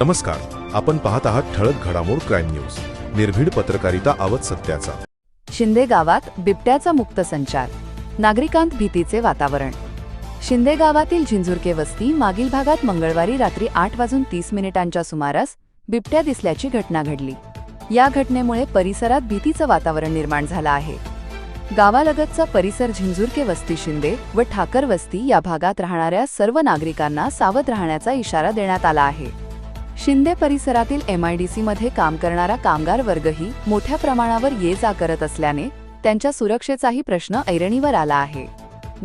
नमस्कार आपण पाहत आहात ठळक घडामोड क्राईम न्यूज. निर्भीड पत्रकारिता आवत सत्याचा. शिंदे गावात बिबट्याचा मुक्त संचार. नागरिकांत भीतीचे वातावरण. शिंदे गावातील झिंझुरके वस्ती मागील भागात मंगळवारी रात्री आठ वाजून तीस मिनिटांच्या सुमारास बिबट्या दिसल्याची घटना घडली. या घटनेमुळे परिसरात भीतीचं वातावरण निर्माण झालं आहे. गावालगतचा परिसर झिंझुरके वस्ती शिंदे व ठाकर वस्ती या भागात राहणाऱ्या सर्व नागरिकांना सावध राहण्याचा इशारा देण्यात आला आहे. शिंदे परिसरातील एमआयडीसी मध्ये काम करणारा कामगार वर्गही मोठ्या प्रमाणावर ये जा करत असल्याने त्यांच्या सुरक्षेचाही प्रश्न ऐरणीवर आला आहे.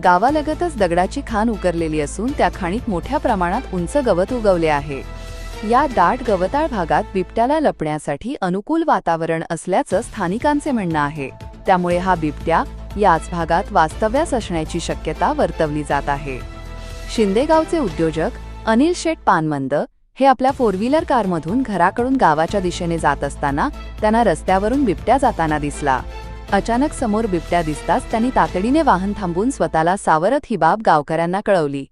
गावालगतच दगडाची खाण उकरलेली असून त्या खाणीत मोठ्या प्रमाणात उंच गवत उगवले आहे. या दाट गवताळ भागात बिबट्याला लपण्यासाठी अनुकूल वातावरण असल्याचं स्थानिकांचे म्हणणं आहे. त्यामुळे हा बिबट्या याच भागात वास्तव्यास असण्याची शक्यता वर्तवली जात आहे. शिंदेगावचे उद्योजक अनिल शेठ पानमंद हे आपल्या फोर व्हीलर कारमधून घराकडून गावाच्या दिशेने जात असताना त्यांना रस्त्यावरून बिबट्या जाताना दिसला. अचानक समोर बिबट्या दिसताच त्यांनी तातडीने वाहन थांबून स्वतःला सावरत ही बाब गावकऱ्यांना कळवली.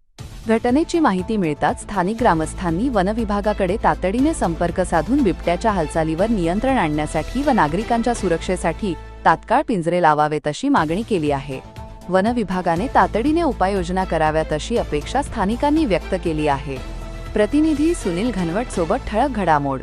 घटनेची माहिती मिळताच स्थानिक ग्रामस्थांनी वनविभागाकडे तातडीने संपर्क साधून बिबट्याच्या हालचालीवर नियंत्रण आणण्यासाठी व नागरिकांच्या सुरक्षेसाठी तात्काळ पिंजरे लावावेत अशी मागणी केली आहे. वनविभागाने तातडीने उपाययोजना कराव्यात अशी अपेक्षा स्थानिकांनी व्यक्त केली आहे. प्रतिनिधी सुनील घनवट सोबत ठळक घडामोड.